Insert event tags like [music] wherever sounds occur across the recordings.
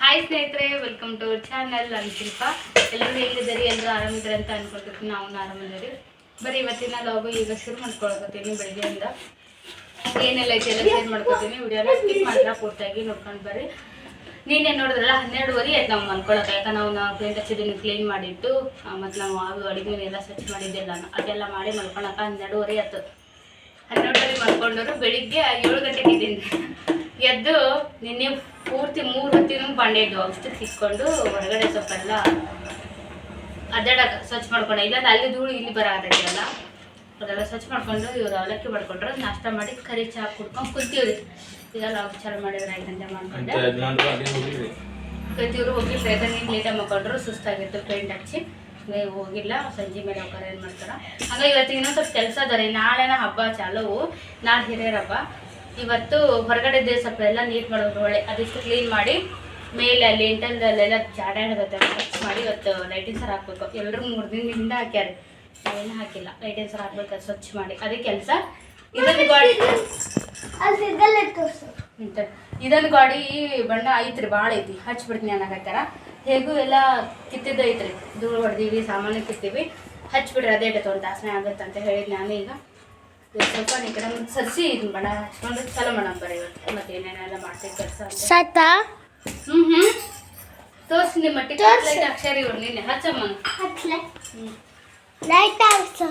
Hi ಸ್ನೇಹಿತರೆ welcome to our channel ನಾನು ಶಿಲ್ಪ ಎಲ್ಲರೂ ಹೇಗಿದ್ದೀರಿ? ಎಲ್ಲರೂ ಆರಾಮಿದ್ದಾರೆ ಅಂತ ಅನ್ಕೊಳ್ತೀನಿ ನಾವು ಆರಾಮಿದ್ದೀರಿ ಬರೀ ಇವತ್ತಿನ ಲಾಗು ಈಗ ಶುರು ಮಾಡ್ಕೊಳ್ಕೊತೀನಿ ಬೆಳಗ್ಗೆಯಿಂದ. ಏನೆಲ್ಲ ಐತೆ ಎಲ್ಲ ಶೇರ್ ಮಾಡ್ಕೊತೀನಿ. ವಿಡಿಯೋನ ಸ್ಕಿಪ್ ಮಾತ್ರ ಪೂರ್ತಿಯಾಗಿ ನೋಡ್ಕೊಂಡು ಬರ್ರಿ. ನೀನೇ ನೋಡಿದ್ರಲ್ಲ, ಹನ್ನೆರಡುವರೆ ಆಯ್ತು ನಾವು ಮನ್ಕೊಳಕ್ಕೆ ಯಾಕೆ ನಾವು ನಾವು ಪೇಂಟ್ ಹಚ್ಚಿದ್ದೀನಿ ಕ್ಲೀನ್ ಮಾಡಿಟ್ಟು. ಮತ್ತು ನಾವು ಆಗ ಅಡುಗೆ ಎಲ್ಲ ಸ್ವಚ್ಛ ಮಾಡಿದ್ದೆಲ್ಲ ಅದೆಲ್ಲ ಮಾಡಿ ಮಲ್ಕೊಳಕ್ಕೆ ಹನ್ನೆರಡುವರೆ ಆಯ್ತು. ಹನ್ನೆರಡುವರೆ ಮಲ್ಕೊಂಡವರು ಬೆಳಿಗ್ಗೆ ಏಳು ಗಂಟೆಗೆ ಇದ್ದೀನಿ. ಎದ್ದು ನಿನ್ನೆ ಪೂರ್ತಿ ಮೂರು ಹೊತ್ತಿನೂ ಬಂಡೆಡು ಔಷಧಿ ಅಷ್ಟು ತಿಕ್ಕೊಂಡು ಹೊರಗಡೆ ಸ್ವಲ್ಪೆಲ್ಲ ಅಡ್ಡಾಡಕ್ಕೆ ಸ್ವಚ್ಛ ಮಾಡ್ಕೊಂಡೆ. ಇಲ್ಲ ಅಲ್ಲಿ ಧೂಳು ಇಲ್ಲಿ ಬರಾಕತ್ತೈತಲ್ಲ. ಅದೆಲ್ಲ ಸ್ವಚ್ಛ ಮಾಡ್ಕೊಂಡು ಇವ್ರು ಅವಲಕ್ಕಿ ಮಾಡ್ಕೊಂಡ್ರೆ. ನಾಷ್ಟ ಮಾಡಿ ಕರಿ ಚಹಾ ಕುಡ್ಕೊಂಡು ಕುಂತೀವ್ರಿ. ಇದೆಲ್ಲ ಉಪಚಾರ ಚಾಲು ಮಾಡಿದ್ರೆ ಗಂಟೆ ಮಾಡ್ಕೊಂಡೆ. ಪ್ರತಿಯೊಬ್ಬರು ಹೋಗಿ ಬೇಗ ನೀನು ಲೇಟಾಗಿ ಮಕ್ಕೊಂಡ್ರು ಸುಸ್ತಾಗಿತ್ತು ಪೇಂಟ್ ಹಚ್ಚಿ ನೀವು ಹೋಗಿಲ್ಲ ಸಂಜೆ ಮೇಲೆ ಹೋಗಾರ ಏನು ಮಾಡ್ತಾರೆ? ಹಂಗಾಗಿ ಇವತ್ತಿಗೆ ಇನ್ನೊಂದು ಸ್ವಲ್ಪ ಕೆಲಸ ಅದಾರೆ ನಾಳೆನ ಹಬ್ಬ ಚಾಲವು. ನಾಳೆ ಹಿರಿಯರ ಹಬ್ಬ. ಇವತ್ತು ಹೊರಗಡೆ ಸ್ವಲ್ಪ ಎಲ್ಲ ನೀಟ್ ಮಾಡೋದು ಒಳ್ಳೆ. ಅದಿಷ್ಟು ಕ್ಲೀನ್ ಮಾಡಿ ಮೇಲೆ ಅಲ್ಲಿ ಇಂಟರ್ನಲ್ಲೆಲ್ಲ ಜಾಡ ಹಿಡಿದತ್ತೆ ಸ್ವಚ್ಛ ಮಾಡಿ ಇವತ್ತು ಲೈಟಿಂಗ್ ಸರ್ ಹಾಕ್ಬೇಕು. ಎಲ್ಲರೂ ಮೂರು ದಿನದಿಂದ ಹಾಕ್ಯಾರ. ಏನು ಹಾಕಿಲ್ಲ. ಲೈಟಿಂಗ್ ಸರ್ ಹಾಕ್ಬೇಕು ಸ್ವಚ್ಛ ಮಾಡಿ. ಅದೇ ಕೆಲಸ. ಇದೊಂದು ಗಾಡಿ ಇದೊಂದು ಗಾಡಿ ಬಣ್ಣ ಐತ್ರಿ ಭಾಳ ಐತಿ. ಹಚ್ಬಿಡ್ತೀನಿ ಅನ್ನಕತ್ತಾರ. ಹೇಗೂ ಎಲ್ಲ ಕಿತ್ತಿದ್ದು ಐತ್ರಿ ಧೂಳು ಹೊಡೆದೀವಿ ಸಾಮಾನು ಕಿತ್ತೀವಿ ಹಚ್ಬಿಡ್ರಿ ಅದೇ ಇಡತ್ತೆ ಒಂದು ದಾಸನೆ ಆಗುತ್ತೆ ಅಂತ ಹೇಳಿದ್ ನಾನು ಈಗ. ಸ್ವಲ್ಪ ಈ ಕಡೆ ಮುಂದೆ ಸರ್ಸಿ ಇದನ್ನ ಬಣ್ಣ ಹಚ್ಕೊಂಡು ಚಲೋ ಬರ್ರಿ ಇವತ್ತು ಮತ್ತೆ ಏನೇನೆಲ್ಲ ಮಾಡ್ತೀವಿ ಕೆಲಸ ಅಂತ ಸತ ಹ್ಞೂ ಹ್ಞೂ ತೋರ್ಸಿ ನಿಮ್ಮ ಮಟ್ಟಿಗೆ ಲೈಟ್ ಅಕ್ಷರ ಇವ್ರು ನಿನ್ನೆ ಹಚ್ಚಮ್ಮ ಹ್ಞೂ ಲೈಟ್ ಹಾಕ್ಸ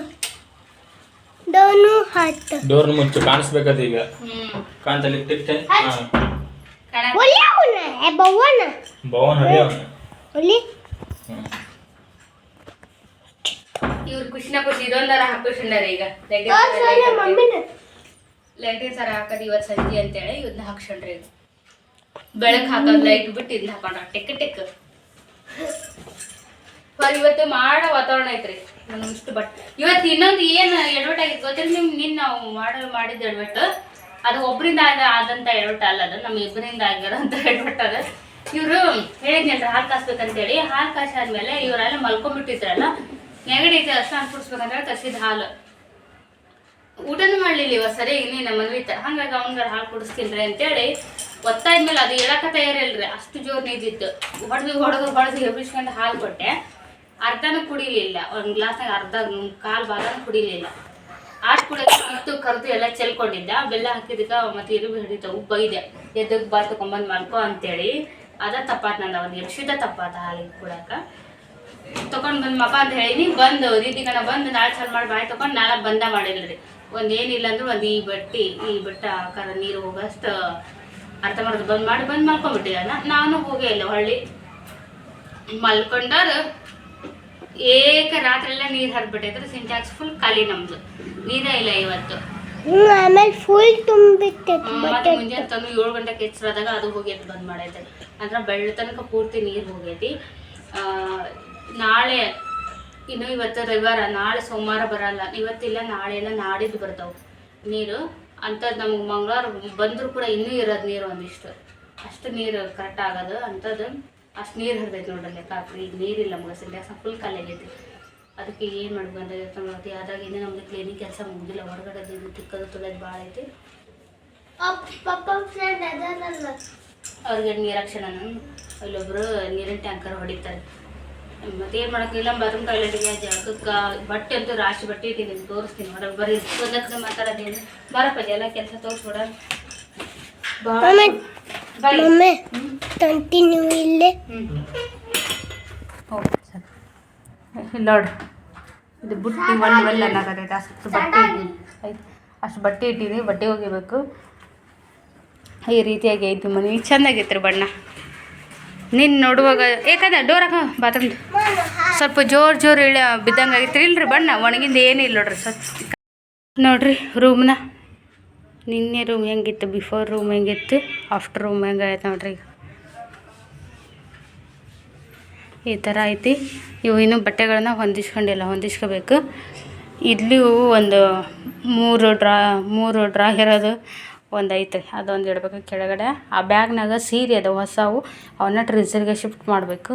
ಡೋನು ಹತ್ತು ಡೋರ್ ಮುಚ್ಚು ಕಾಣಿಸ್ಬೇಕದ ಈಗ ಹ್ಞೂ ಕಾಂತಲ್ಲಿ ಟಿಕ್ಟೆ ಒಲಿ ಇವ್ರು ಖುಷಿನ ಖುಷಿ ಇದೊಂದರ ಹಾಕೋಸ್ಕೊಂಡಾರ ಈಗ. ಲೈಟಿನ ಸರ ಹಾಕೋದು ಇವತ್ತು ಸಂಜೆ ಅಂತೇಳಿ ಇದನ್ನ ಹಾಕ್ಸ್ಕೊಂಡ್ರಿ ಈಗ ಹಾಕೋದ್ ಹಾಕೋದು ಲೈಟ್ ಬಿಟ್ಟು ಇದನ್ನ ಹಾಕೊಂಡ್ರ. Tick tick. ಇವತ್ತು ಮಾಡೋ ವಾತಾವರಣ ಐತ್ರಿ. ನಾನು ಇಷ್ಟು ಬಟ್ ಇವತ್ತು ಇನ್ನೊಂದು ಏನು ಎಡವಟ್ ಆಗಿತ್ತು ಗೊತ್ತಿಲ್ಲ ನಿಮ್ ನಿನ್ನ ನಾವು ಮಾಡೋ ಮಾಡಿದ ಎಡವಟ್ ಅದು ಒಬ್ಬರಿಂದ ಆದಂತ ಎಡವಟ್ ಅಲ್ಲ ಅದು. ನಮ್ಮ ಇಬ್ಬರಿಂದ ಆಗಿರೋಂಥ ಎಡವಟ್ ಅದ. ಇವರು ಹೇಳಿದ್ನಲ್ರಿ ಹಾಲು ಕಾಸ್ಬೇಕಂತೇಳಿ. ಹಾಲು ಕಾಸಾದ್ಮೇಲೆ ಇವರೆಲ್ಲ ಮಲ್ಕೊಂಡ್ಬಿಟ್ಟಿದ್ರಲ್ಲ. ನೆಗಡಿ ಐತೆ ಅಷ್ಟು ಕುಡಿಸ್ಬೇಕಂತೇಳಿ ತರಿಸಿದ ಹಾಲು. ಊಟನೂ ಮಾಡ್ಲಿಲ್ಲ ಇವ ಸರಿ ಇನ್ನೇನ ನಮ್ಮ ತ ಹಂಗಾಗಿ ಅವ್ನ್ಗಾರ ಹಾಲು ಕುಡಿಸ್ತೀನಿ ಅಂತೇಳಿ ಒತ್ತಾದ್ಮೇಲೆ ಅದು ಹೇಳಕ್ಕ ತಯಾರಿಲ್ರಿ ಅಷ್ಟು ಜೋರು ನಿಂತಿತ್ತು ಹೊಡೆದು ಹೊಡೆದು ಹೊಡೆದು ಎಬ್ಬಿಸ್ಕೊಂಡು ಹಾಲು ಕೊಟ್ಟೆ. ಅರ್ಧನೂ ಕುಡಿಲಿಲ್ಲ, ಒಂದು ಗ್ಲಾಸ್ನಾಗ ಅರ್ಧ ಕಾಲು ಭಾಗನೂ ಕುಡಿಲಿಲ್ಲ. ಆಟ ಕುಡಿಯೋಕೆ ಇತ್ತು, ಕರೆದು ಎಲ್ಲ ಚೆಲ್ಕೊಂಡಿದ್ದ. ಬೆಲ್ಲ ಹಾಕಿದಕ್ಕೆ ಮತ್ತೆ ಇರುಬಿ ಹಿಡಿತ ಉಬ್ಬೈದೆ ಎದ್ದಕ್ಕೆ ಬಾ ತಗೊಂಬಂದು ಮಾಡ್ಕೊ ಅಂತೇಳಿ. ಅದ ತಪ್ಪಾತ್ ನಂದು, ಒಂದು ಎಬ್ಸಿದ ತಪ್ಪಾತ ಹಾಲಿಗೆ ಕುಡಾಕ. ತಗೊಂಡ್ ಬಂದ್ ಮಕ ಅಂತ ಹೇಳಿನಿ ಬಂದು ದೀದಿಗನ ಬಂದು ನಾಳೆ ಚಾಲು ಮಾಡಿ ಬಾಯಿ ತಕೊಂಡ್ ನಾಳೆ ಬಂದ ಮಾಡಿಲ್ರಿ. ಒಂದ್ ಏನಿಲ್ಲ ಅಂದ್ರೆ ಒಂದು ಈ ಬಟ್ಟಿ ಈ ಬೆಟ್ಟ ಆಕಾರ ನೀರು ಹೋಗಷ್ಟು ಅರ್ಥ ಮಾಡೋದು ಬಂದ್ ಮಾಡಿ ಬಂದ್ ಮಾಡ್ಕೊಂಡ್ಬಿಟ್ಟಿದ್ದಾನ ನಾನು ಹೋಗೇ ಇಲ್ಲ ಹೊಳ್ಳಿ ಮಲ್ಕೊಂಡಾರ ಏಕ ರಾತ್ರಿ ಎಲ್ಲ ನೀರು ಹರಿದ್ಬಿಟ್ಟೈತ್ರಿ ಸಿಂಟ್ಯಾಕ್ಸ್ ಫುಲ್ ಖಾಲಿ ನಮ್ದು. ನೀರೇ ಇಲ್ಲ ಇವತ್ತು. ಆಮೇಲೆ ಫುಲ್ ಮತ್ತೆ ಮುಂಜಾನೆ ತಂದು ಏಳು ಗಂಟೆಗೆ ಎಚ್ಚರದಾಗ ಅದು ಹೋಗೈತಿ ಬಂದ್ ಮಾಡೈತೆ. ಅಂದ್ರೆ ಬೆಳ್ಳ ತನಕ ಪೂರ್ತಿ ನೀರು ಹೋಗೈತಿ. ಆ, ನಾಳೆ, ಇನ್ನು ಇವತ್ತು ರವಿವಾರ, ನಾಳೆ ಸೋಮವಾರ ಬರಲ್ಲ. ಇವತ್ತಿಲ್ಲ ನಾಳೆ ಎಲ್ಲ ನಾಡಿದ್ದು ಬರ್ತಾವೆ. ನೀರು, ಅಂಥದ್ದು ನಮ್ಗೆ ಮಂಗಳವಾರ ಬಂದರೂ ಕೂಡ ಇನ್ನೂ ಇರೋದು ನೀರು ಒಂದಿಷ್ಟು. ಅಷ್ಟು ನೀರು ಕರೆಕ್ಟ್ ಆಗೋದು. ಅಂಥದ್ದು ಅಷ್ಟು ನೀರು ಹರಿದೈತೆ ನೋಡ್ರಿ ಕಾಪು ಈಗ ನೀರಿಲ್ಲ ಮಗ ಸಿಂಡ್ಯಾಸ ಫುಲ್ ಖಾಲಿ ಅದಕ್ಕೆ ಏನು ಮಾಡ್ಬೇಕಂತ ಮತ್ತೆ ಆದಾಗ ಇನ್ನೂ ನಮ್ಗೆ ಕ್ಲೀನಿಂಗ್ ಕೆಲಸ ಮುಗಿದಿಲ್ಲ. ಹೊರಗಡೆ ತಿಕ್ಕೋದು ತುಳಿಯೋದು ಭಾಳ ಐತಿ. ಅವ್ರಿಗೆ ನೀರಕ್ಷಣ ಇಲ್ಲೊಬ್ರು ನೀರಿನ ಟ್ಯಾಂಕರ್ ಹೊಡಿತಾರೆ. ಮತ್ತೆ ಏನು ಮಾಡೋಕ್ಕಿಲ್ಲ ಬಾತ್ರೂಮ್ ಟಾಯ್ಲೆಟ್ಗೆ ಅದಕ್ಕೆ ಬಟ್ಟೆ ಅಂತೂ ರಾಶಿ ಬಟ್ಟೆ ಇಟ್ಟಿದ್ದೀನಿ ತೋರಿಸ್ತೀನಿ ಹೊರಗೆ. ಬರೀ ಒಂದಕ್ಕೆ ಮಾತಾಡೋದೇನು ಬರಪ್ಪ ಎಲ್ಲ ಕೆಲಸ ತೋರಿಸ್ಬಿಡ. ಕಂಟಿನ್ಯೂ ಇಲ್ಲೇ. ನೋಡ್ರಿ ಇದು ಬುಟ್ಟಿ ಒಳ್ಳೆ ಒಳ್ಳೆ ಅನ್ನಕತ್ತೈತೆ ಅಷ್ಟು ಬಟ್ಟೆ ಇದ್ದೀನಿ ಆಯ್ತು. ಅಷ್ಟು ಬಟ್ಟೆ ಇಟ್ಟಿನಿ ಬಟ್ಟೆ ಒಗಿಬೇಕು. ಈ ರೀತಿಯಾಗಿ ಐತಿ ಮನೆ ಚೆಂದಾಗೈತ್ರಿ ಬಣ್ಣ. ನೀನು ನೋಡುವಾಗ ಏಕಂದ್ರೆ ಡೋರ್ ಹಾಕ ಬಾತ್ರೂಮ್ ಸ್ವಲ್ಪ ಜೋರು ಜೋರು ಇಳ ಬಿದ್ದಂಗೆ ಆಗಿತ್ತು. ಇಲ್ರಿ, ಬಣ್ಣ, ಒಣಗಿಂದ ಏನಿಲ್ಲ ನೋಡ್ರಿ, ಸ್ವಚ್ಛ. ನೋಡ್ರಿ ರೂಮ್ನ ನಿನ್ನೆ ರೂಮ್ ಹೆಂಗಿತ್ತು ಬಿಫೋರ್ ರೂಮ್ ಹೆಂಗಿತ್ತು ಆಫ್ಟರ್ ರೂಮ್ ಹೆಂಗಾಯ್ತು ನೋಡ್ರಿ ಈ ಥರ ಐತಿ. ಇವು ಇನ್ನೂ ಬಟ್ಟೆಗಳನ್ನ ಹೊಂದಿಸ್ಕೊಂಡಿಲ್ಲ, ಹೊಂದಿಸ್ಕೋಬೇಕು. ಇಲ್ಲಿಯೂ ಒಂದು ಮೂರು ಡ್ರಾ ಮೂರು ಡ್ರಾ ಇರೋದು. ಒಂದು ಐತೆ ಅದೊಂದು ಇಡಬೇಕು. ಕೆಳಗಡೆ ಆ ಬ್ಯಾಗ್ನಾಗ ಸೀರೆ ಅದ, ಹೊಸವು. ಅವನ್ನ ಟ್ರಿಸರ್ಗೆ ಶಿಫ್ಟ್ ಮಾಡಬೇಕು.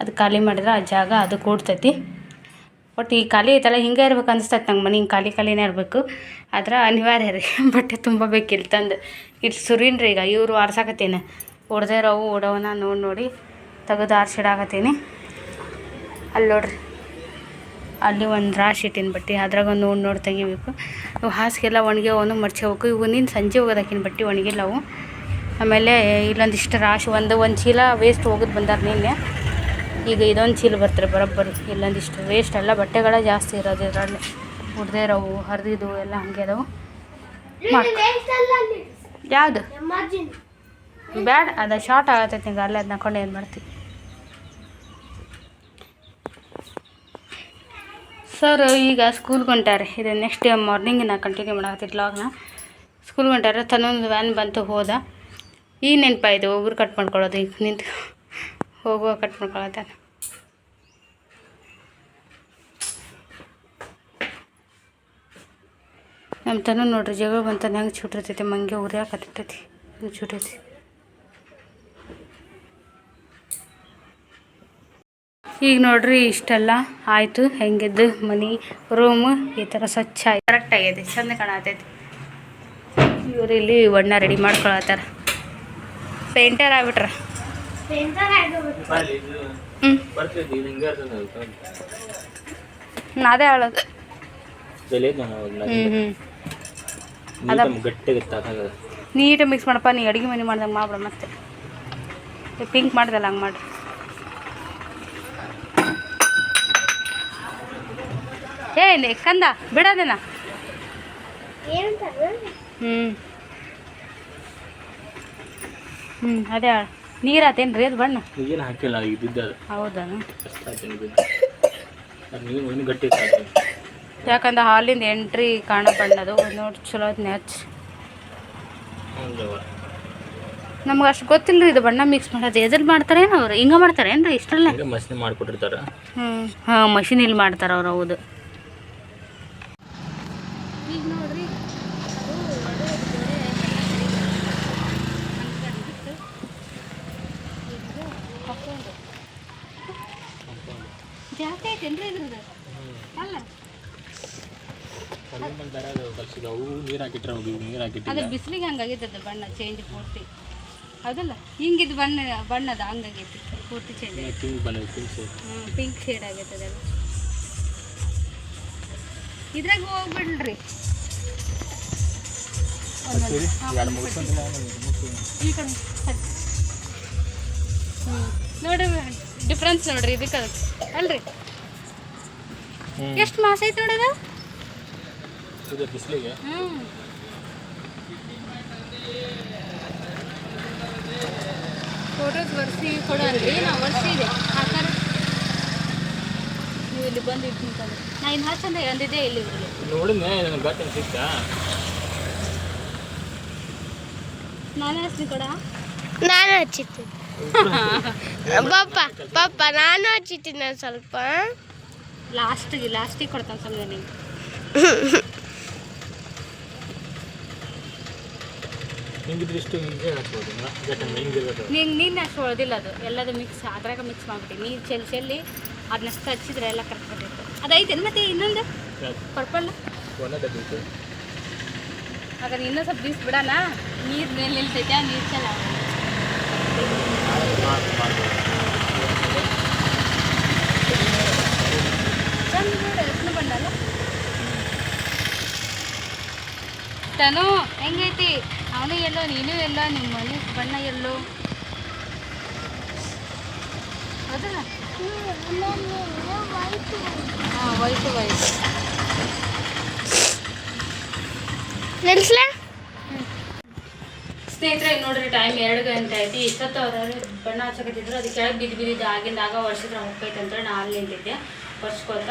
ಅದು ಖಾಲಿ ಮಾಡಿದ್ರೆ ಆ ಜಾಗ ಅದು ಕೂಡ್ತೈತಿ. ಒಟ್ಟು ಈ ಖಾಲಿ ಐತಲ್ಲ, ಹಿಂಗೆ ಇರ್ಬೇಕು ಅನಿಸ್ತೈತೆ ನಂಗೆ ಮನೆ. ಹಿಂಗೆ ಖಾಲಿ ಖಾಲಿನೇ ಇರಬೇಕು. ಆದ್ರೆ ಅನಿವಾರ್ಯ ರೀ, [laughs] ಬಟ್ಟೆ ತುಂಬ ಬೇಕು ಇಲ್ಲಿ ತಂದು. ಇಲ್ಲಿ ಸುರೀನ್ರಿ ಈಗ, ಇವರು ಆರ್ಸಾಕತ್ತೀನಿ ಉಡ್ದೇ ಇರೋವು ಓಡೋವನ್ನ ನೋಡಿ ನೋಡಿ. ತೆಗೆದು ಆರ್ಸಿಡಾಕತ್ತೀನಿ. ಅಲ್ಲಿ ನೋಡ್ರಿ. ಅಲ್ಲಿ ಒಂದು ರಾಶಿ ಇಟ್ಟಿನ ಬಟ್ಟೆ ಅದ್ರಾಗ ಒಂದು ನೋಡಿ ನೋಡಿ ತೆಗಿಬೇಕು. ಇವು ಹಾಸಿಗೆಲ್ಲ ಒಣಗ್ಯಾವನು ಮಡ್ಚ್ಕೋಬೇಕು ಇವು ನೀನು ಸಂಜೆ ಹೋಗೋದಕ್ಕಿನ ಬಟ್ಟೆ ಒಣಗಿಲ್ಲವು ಆಮೇಲೆ ಇಲ್ಲೊಂದಿಷ್ಟು ರಾಶಿ ಒಂದು ಒಂದು ಚೀಲ ವೇಸ್ಟ್ ಹೋಗೋದು ಬಂದಾರ ನಿನ್ನೆ. ಈಗ ಇದೊಂದು ಚೀಲ ಬರ್ತಾರೆ ಬರೋಬ್ಬರಿ. ಇಲ್ಲೊಂದಿಷ್ಟು ವೇಸ್ಟ್ ಎಲ್ಲ ಬಟ್ಟೆಗಳ ಜಾಸ್ತಿ ಇರೋದು ಇದರಲ್ಲಿ. ಉಡ್ದೇ ಇರೋವು ಹರಿದಿದ್ದು ಎಲ್ಲ ಹಂಗೆ ಅದಾವು ಯಾವುದು? ಬೇಡ ಬ್ಯಾಡ ಅದು ಶಾರ್ಟ್ ಆಗತ್ತೈತಿ ನಿಂಗೆ ಅಲ್ಲೇ ಅದನ್ನ ಕೊಂಡು ಏನು ಮಾಡ್ತೀವಿ ಸರ್, ಈಗ ಸ್ಕೂಲ್ಗೆ ಹೊಂಟಾರೆ. ಇದು ನೆಕ್ಸ್ಟ್ ಡೇ ಮಾರ್ನಿಂಗ್ ನಾನು ಕಂಟಿನ್ಯೂ ಮಾಡತ್ತೀನಿ ಲಾಗ್ನ ಸ್ಕೂಲ್ಗೆ ಹೊಂಟಾರೆ, ತನ್ನೊಂದು ವ್ಯಾನ್ ಬಂತು, ಹೋದ. ಈಗ ನೆನಪಾಯಿತು ಒಬ್ರು ಕಟ್ ಮಾಡ್ಕೊಳ್ಳೋದು ಈಗ, ನಿಂತು. ಹೋಗುವ, ಕಟ್ ಮಾಡ್ಕೊಳತ್ತಾನೆ ನಮ್ಮ ತನ ನೋಡ್ರಿ, ಜಗಳ ಬಂತಾನೆ ಹೆಂಗೆ ಚುಟ್ಟಿರ್ತೈತಿ ಮಂಗೆ ಉರಿಯಾಕತ್ತೈತಿ ಹಿಂಗೆ ಈಗ ನೋಡ್ರಿ ಇಷ್ಟೆಲ್ಲ ಆಯಿತು. ಹೆಂಗಿದ್ದು ಮನೆ ರೂಮು ಈ ಥರ ಸ್ವಚ್ಛ ಆಯ್ತು. ಕರೆಕ್ಟ್ ಆಗೈತಿ ಚಂದ ಕಾಣತೈತಿ. ಇವ್ರು ಇಲ್ಲಿ ಬಣ್ಣ ರೆಡಿ ಮಾಡ್ಕೊಳತ್ತಾರ. ಪೇಂಟರ್ ಆಗ್ಬಿಟ್ರ? ಹ್ಞೂ ಅದೇ ಹೇಳೋದು ನೀಟಾಗಿ ಮಿಕ್ಸ್ ಮಾಡಪ್ಪ ನೀ ಅಡಿಗೆ ಮನೆ ಮಾಡ್ದಂಗೆ ಮಾಡ್ಬಿಡ ಮತ್ತೆ. ಪಿಂಕ್ ಮಾಡ್ದಲ್ಲ ಹಂಗೆ ಮಾಡಿ. ಏ ಕಂದ ಬಿಡೋದೇನ ಹ್ಞೂ ಹ್ಞೂ ಅದೇ ನೀರು ಆತೇನು ರೀ ಅದು ಬಣ್ಣ? ಏನು ಹಾಕಿಲ್ಲ ಇದ್ದಿದ್ದ ಅದು ಹೌದಾ? ಅಷ್ಟು ಹಾಕಿನಿ ಬಿದ್ದು. ಅದು ನೀವು ಇನ್ನೂ ಗಟ್ಟಿ ಯಾಕಂದ್ರೆ ಹಾಲಿಂದ ಎಂಟ್ರಿ ಕಾಣ ಬಣ್ಣದು ನೋಡಿ ಚಲೋ ನೆಚ್ ನಮ್ಗೆ ಅಷ್ಟು ಗೊತ್ತಿಲ್ಲ ರೀ ಇದು ಬಣ್ಣ ಮಿಕ್ಸ್ ಮಾಡೋದು. ಎದ್ರಲ್ಲಿ ಮಾಡ್ತಾರೇನು ಅವ್ರು? ಹಿಂಗೆ ಮಾಡ್ತಾರೇನು ರೀ ಇಷ್ಟರಲ್ಲೇ ಮಷಿನ್ ಮಾಡಿಕೊಟ್ಟಿರ್ತಾರೆ. ಹ್ಞೂ ಹಾಂ ಮಷಿನ್ ಇಲ್ಲಿ ಮಾಡ್ತಾರೆ ಅವ್ರು ಹೌದು ಈಗ ನೋಡ್ರಿ ಜಾಸ್ತಿ ಐತೇನ್ರಿ ಇದ್ರದ್ದು ಅಲ್ಲ ಅವು ನೀರು ಹಾಕಿಟ್ರೆ ಹೋಗಿ ನೀರು ಅದ್ರ ಹಾಕಿಟ್ಟಿಲ್ಲ ಬಿಸಿಲಿಗೆ ಹಂಗಾಗೈತೆ ಅದು ಬಣ್ಣ ಚೇಂಜ್ ಪೂರ್ತಿ. ಹೌದಲ್ಲ? ಹಿಂಗಿದ್ದು ಬಣ್ಣ ಬಣ್ಣದ ಹಂಗಾಗೈತಿ ಪೂರ್ತಿ ಚೇಂಜ್ ಪಿಂಕ್ ಬಣ್ಣ ಪಿಂಕ್ ಹ್ಞೂ ಪಿಂಕ್ ಶೇಡ್ ಆಗೈತೆ ಅದೆಲ್ಲ. ಇದ್ರಾಗ ಹೋಗ್ಬಿಡ್ರಿ. ಈ ಕಡೆ ಹ್ಞೂ ನೋಡಿ ಡಿಫ್ರೆನ್ಸ್ ನೋಡ್ರಿ ಇದಕ್ಕೆ ಅಲ್ರಿ? ಎಷ್ಟು ಮಾಸ ಐತೆ ನೋಡೋದು? ಅದು ಬಿಸಿಲಿಗೆ. ಹ್ಞೂ ಫೋಟೋಸ್ ಒರೆಸಿ ಕೊಡು ಅನ್ರಿ ನಾವು ಆಕಾರ ಹಾಕಾರ ನೀವು ಇಲ್ಲಿ ಬಂದು ಇಟ್ಟು ನಾ ಇನ್ನು ಹಚ್ಚಂದ ಅಂದಿದ್ದೆ ಇಲ್ಲಿ. ನೋಡಿದ್ನೆ ನನಗೆ ಗಟ್ಟಿ ಸಿಕ್ಕ ನಾನೇ ಹಚ್ತೀನಿ ಕೊಡ. ನಾನು ಹಚ್ಚಿತ್ತು ಪಾಪ ಪಾಪ ನಾನು ಹಚ್ಚಿದ್ದೀನಿ ಸ್ವಲ್ಪ. ಲಾಸ್ಟಿಗೆ ಲಾಸ್ಟಿಗೆ ಕೊಡ್ತಾನೆ ಸಮಯ ನಿಂಗೆ. [laughs] ಹಿಂಗಿದ್ರೆ ಇಷ್ಟು ಹಿಂಗೆ ಹಾಕ್ಬೋದು? ಗಟ್ಟಿ ಹಿಂಗಿರ್ಬೇಕು ನಿಂಗೆ ನೀನು ಅಷ್ಟು ಹೊಳ್ದಿಲ್ಲ ಅದು. ಎಲ್ಲದು ಮಿಕ್ಸ್ ಅದ್ರಾಗ ಮಿಕ್ಸ್ ಮಾಡ್ಬಿಟ್ಟು ನೀರು ಚೆಲ್ಲಿ ಚೆಲ್ಲಿ ಅದನ್ನಷ್ಟು ಹಚ್ಚಿದ್ರೆ ಎಲ್ಲ ಕರೆಕ್ಟ್ ಬರ್ತೈತೆ ಅದೈತೇನು ಮತ್ತೆ ಇನ್ನೊಂದು? ಪರ್ಪಲ್ ಒಂದೇ ಹಾಗಾದ್ರೆ ಇನ್ನೂ ಸ್ವಲ್ಪ ಬೀಸ್ ಬಿಡೋಣ ನೀರು ಮೇಲೆ ನಿಲ್ತೈತೆ ನೀರು ಚೆಲ್ಲ ಚಂದ ನೋಡಿ ಎಸ್ನ ಬಂಡಲ್ಲ ತನು ಹೆಂಗೈತಿ? ಅವನು ಎಲ್ಲೋ ನೀನು ಎಲ್ಲ ನಿಮ್ಮ ಮನೆ ಬಣ್ಣ ಎಲ್ಲೋ? ಹೌದಲ್ಲ ಹಾಂ ವೈಟು ವೈಟ್ ನಿಲ್ಸ್ಲ ಸ್ನೇಹಿತರೆ ನೋಡ್ರಿ ಟೈಮ್ ಎರಡು ಗಂಟೆ ಐತಿ ಇಷ್ಟೊತ್ತು ಅವ್ರು ಬಣ್ಣ ಹಚ್ಚಕತ್ತಿದ್ರು. ಅದು ಕೆಳಗೆ ಬಿದ್ದು ಬಿದ್ದಿದ್ದು ಆಗಿಂದಾಗ ಆಗ ವರ್ಷದ್ರೆ ಹೋಗ್ತೈತೆ ಅಂತ ನಾನು ಅಲ್ಲಿ ನಿಂತಿದ್ದೆ. ವರ್ಷಕೋತ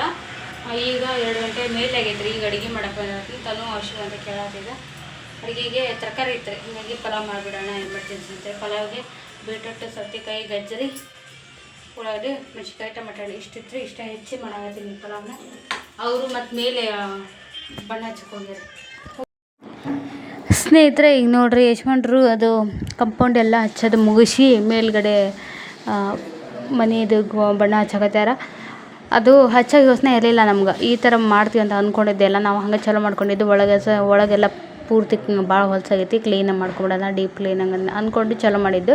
ಈಗ ಎರಡು ಗಂಟೆ ಮೇಲೆ ಆಗೈತ್ರಿ ಈಗ ಅಡುಗೆ ಮಾಡಕ್ಕೆ ತಲೆ ಅವಶ್ಯಕ ಅಂತ ಕೇಳತ್ತಿದ್ದೆ ಅಡುಗೆಗೆ ತರಕಾರಿ ಇತ್ತು ಹೀಗಾಗಿ ಪಲಾವ್ ಮಾಡಿಬಿಡೋಣ ಎಮರ್ಜೆನ್ಸಿ ಅಂತ ಪಲಾವ್ಗೆ ಬೀಟ್ರೂಟ್, ಸೌತೆಕಾಯಿ, ಗಜ್ಜರಿ ಉಳ್ಳಾಗಡ್ಡಿ ಮೆಣಸಿನ್ಕಾಯಿ, ಟಮಾಟೊ ಹಣ್ಣು ಇಷ್ಟಿತ್ತು ಇಷ್ಟ ಹೆಚ್ಚಿ ಮಾಡಾಕತ್ತೀನಿ ಪಲಾವ್ನ. ಅವರು ಮತ್ತು ಮೇಲೆ ಬಣ್ಣ ಹಚ್ಕೊಂಡಿರಿ. ಸ್ನೇಹಿತರೆ, ಈಗ ನೋಡ್ರಿ ಯಜಮಾನ್ರು ಅದು ಕಂಪೌಂಡ್ ಎಲ್ಲ ಹಚ್ಚೋದು ಮುಗಿಸಿ ಮೇಲ್ಗಡೆ ಮನೆಯದು ಬಣ್ಣ ಹಚ್ಚಕತ್ಯಾರ ಅದು ಹಚ್ಚೋ ಯೋಚನೆ ಇರಲಿಲ್ಲ ನಮ್ಗೆ. ಈ ಥರ ಮಾಡ್ತೀವಿ ಅಂತ ಅಂದ್ಕೊಂಡಿದ್ದೆ ಎಲ್ಲ. ನಾವು ಹಂಗೆ ಚಲೋ ಮಾಡ್ಕೊಂಡಿದ್ದು. ಒಳಗೆ ಸ, ಒಳಗೆಲ್ಲ ಪೂರ್ತಿ ಭಾಳ ಹೊಲಸಾಗೈತಿ. ಕ್ಲೀನಾಗಿ ಮಾಡ್ಕೊಬಿಡೋಣ ಡೀಪ್ ಕ್ಲೀನಾಗಿ ಅಂದ್ಕೊಂಡು ಚಾಲೂ ಮಾಡಿದ್ದು.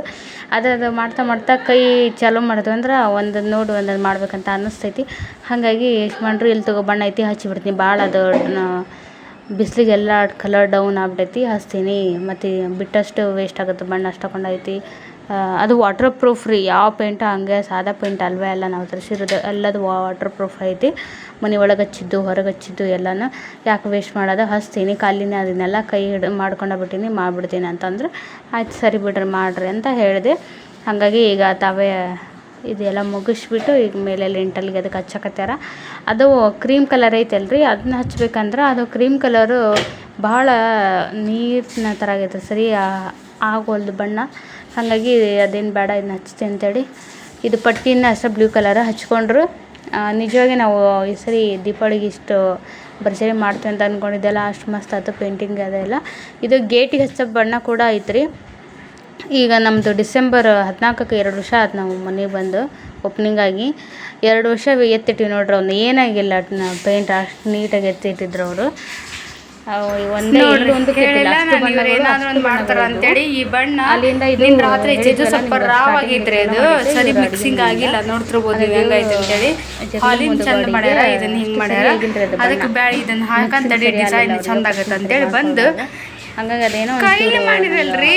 ಅದು ಅದು ಮಾಡ್ತಾ ಮಾಡ್ತಾ ಕೈ ಚಾಲೂ ಮಾಡಿದ್ವಿ ಅಂದ್ರೆ ಒಂದು ನೋಡು ಒಂದೊಂದು ಮಾಡ್ಬೇಕಂತ ಅನ್ನಿಸ್ತೈತಿ. ಹಾಗಾಗಿ ಎಷ್ಟು ಮಾಡ್ರು ಇಲ್ಲಿ ತಗೋ ಬಣ್ಣ ಐತಿ ಹಚ್ಚಿಬಿಡ್ತೀನಿ ಭಾಳ ಅದು ಬಿಸಿಲಿಗೆಲ್ಲ ಕಲರ್ ಡೌನ್ ಆಗ್ಬಿಟ್ಟೈತಿ ಹಚ್ತೀನಿ. ಮತ್ತು ಬಿಟ್ಟಷ್ಟು ವೇಸ್ಟ್ ಆಗುತ್ತೆ. ಬಣ್ಣ ಅಷ್ಟು ತಗೊಂಡೈತಿ ಅದು ವಾಟರ್ ಪ್ರೂಫ್ ರೀ. ಯಾವ ಪೇಂಟ್ ಹಂಗೆ ಸಾದಾ ಪೇಂಟ್ ಅಲ್ವೇ ಅಲ್ಲ ನಾವು ತರಿಸಿರೋದು. ಎಲ್ಲದು ವಾಟರ್ ಪ್ರೂಫ್ ಐತಿ. ಮನೆ ಒಳಗೆ ಹಚ್ಚಿದ್ದು, ಹೊರಗೆ ಹಚ್ಚಿದ್ದು ಎಲ್ಲನೂ ಯಾಕೆ ವೇಸ್ಟ್ ಮಾಡೋದು? ಹಚ್ತೀನಿ. ಕಾಲಿನ ಅದನ್ನೆಲ್ಲ ಕೈ ಹಿಡ್ದು ಮಾಡ್ಕೊಂಡು ಬಿಟ್ಟೀನಿ, ಮಾಡಿಬಿಡ್ತೀನಿ ಅಂತಂದ್ರೆ. ಆಯ್ತು ಸರಿ ಬಿಡ್ರಿ, ಮಾಡಿರಿ ಅಂತ ಹೇಳಿದೆ. ಹಾಗಾಗಿ ಈಗ ತಾವೇ ಇದೆಲ್ಲ ಮುಗಿಸ್ಬಿಟ್ಟು ಈಗ ಮೇಲೆ ಲೆಂಟಲ್ಗೆ ಅದಕ್ಕೆ ಹಚ್ಚಕತ್ಯಾರ ಅದು ಕ್ರೀಮ್ ಕಲರ್ ಐತಲ್ರಿ. ಅದನ್ನ ಹಚ್ಬೇಕಂದ್ರೆ ಅದು ಕ್ರೀಮ್ ಕಲರು ಭಾಳ ನೀರಿನ ಥರ ಆಗೈತೆ. ಸರಿ ಆಗೋಲ್ದು ಬಣ್ಣ. ಹಾಗಾಗಿ ಅದೇನು ಬೇಡ ಇದನ್ನ ಹಚ್ತೀನಿ ಅಂತೇಳಿ. ಇದು ಪಟ್ಟಿನ ಅಷ್ಟೇ ಬ್ಲೂ ಕಲರ್ ಹಚ್ಕೊಂಡ್ರು. ನಿಜವಾಗಿ ನಾವು ಈ ಸರಿ ದೀಪಾವಳಿಗೆ ಇಷ್ಟು ಭರ್ಜರಿ ಮಾಡ್ತೀವಿ ಅಂತ ಅಂದ್ಕೊಂಡಿದ್ದೆಲ್ಲ ಅಷ್ಟು ಮಸ್ತ್ ಆಯ್ತು ಪೇಂಟಿಂಗ್ ಅದೆಲ್ಲ ಇದು ಗೇಟಿಗೆ ಹಚ್ಚೋ ಬಣ್ಣ ಕೂಡ ಐತ್ರಿ. ಈಗ ನಮ್ಮದು ಡಿಸೆಂಬರ್ ಹದಿನಾಲ್ಕಕ್ಕೆ ಎರಡು ವರ್ಷ ಆಯ್ತು ನಾವು ಮನೆಗೆ ಬಂದು ಓಪನಿಂಗ್ ಆಗಿ. ಎರಡು ವರ್ಷ ಎತ್ತಿಟ್ಟಿವಿ ನೋಡ್ರಿ ಅವ್ನು. ಏನಾಗಿಲ್ಲ ಪೇಂಟ್ ಅಷ್ಟು ನೀಟಾಗಿ ಎತ್ತಿಟ್ಟಿದ್ರು ಅವರು. ಮಾಡ್ತಾರ ಅಂತೇಳಿ ಈ ಬಣ್ಣ ರಾತ್ರಿ ಜಜ್ಜು ಸ್ವಲ್ಪ ರಾವ್ ಅದು ಸರಿ ಮಿಕ್ಸಿಂಗ್ ಆಗಿಲ್ಲ ನೋಡ್ತಿರ್ಬೋದು ಹೆಂಗೈತೆ ಅಂತೇಳಿ. ಹಾಲಿನ ಚಂದ ಮಾಡ್ಯಾರ ಇದನ್ನ ಹಿಂಗ್ ಮಾಡ್ಯಾರ. ಅದಕ್ಕೆ ಬ್ಯಾಳಿ ಇದನ್ನ ಹಾಕಂತಡಿ ಡಿಸೈನ್ ಚಂದ ಆಗತ್ತೆ ಅಂತೇಳಿ ಬಂದು ಹಂಗಾಗಿ ಅದೇನೋ ಕೈಲಿ ಮಾಡಿರಲ್ರಿ?